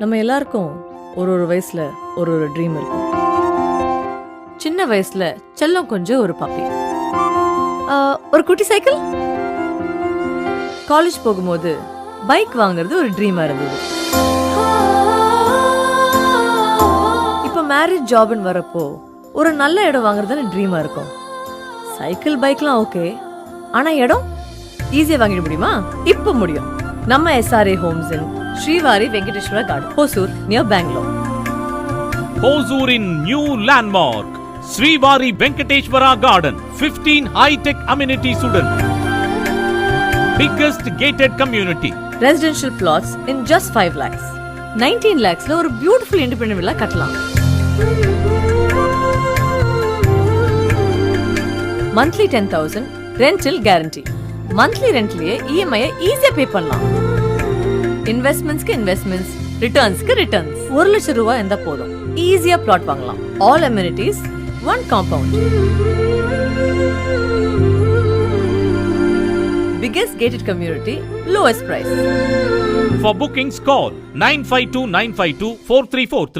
நம்ம எல்லாருக்கும் ஒரு ஒரு வயசுல ஒரு ஒரு ட்ரீம் இருக்கும் சின்ன வயசுல செல்லம் கொஞ்சம் ஒரு பாப்பி ஒரு குட்டி சைக்கிள் காலேஜ் போகும்போது பைக் வாங்குறது ஒரு ட்ரீமா இருந்தது. இப்போ மேரேஜ் ஜாப்னு வரப்போ ஒரு நல்ல இடம் வாங்குறது ட்ரீமா இருக்கும். சைக்கிள் பைக்லாம் ஓகே ஆனா இடம் ஈஸியா வாங்கிட முடியுமா? இப்போ முடியும். நம்ம SRA homes in Srivari Venkateswara garden Hosur near Bangalore Hosur new landmark. Srivari Venkateshwara Garden. 15 high-tech amenities உடன் Biggest gated community. Residential plots in just five lakhs nineteen லேக்ஸ்ல ஒரு பியூட்டிஃபுல் இண்டிபெண்டன்ட் வில்லா கட்டலாம் மந்த்லி டென் தௌசண்ட் ரெண்டில் guarantee monthly ரெண்ட்லயே EMI ஈஸியா pay பண்ணலாம் இன்வெஸ்ட்மெண்ட்ஸ்க்கு investments ரிட்டர்ன்ஸ்க்கு returns ஒரு லட்சம் ரூபாய் இருந்தா போதும் ஈஸியா பிளாட் வாங்கலாம் all amenities one compound biggest gated community, lowest price. For bookings call 952 952 4343.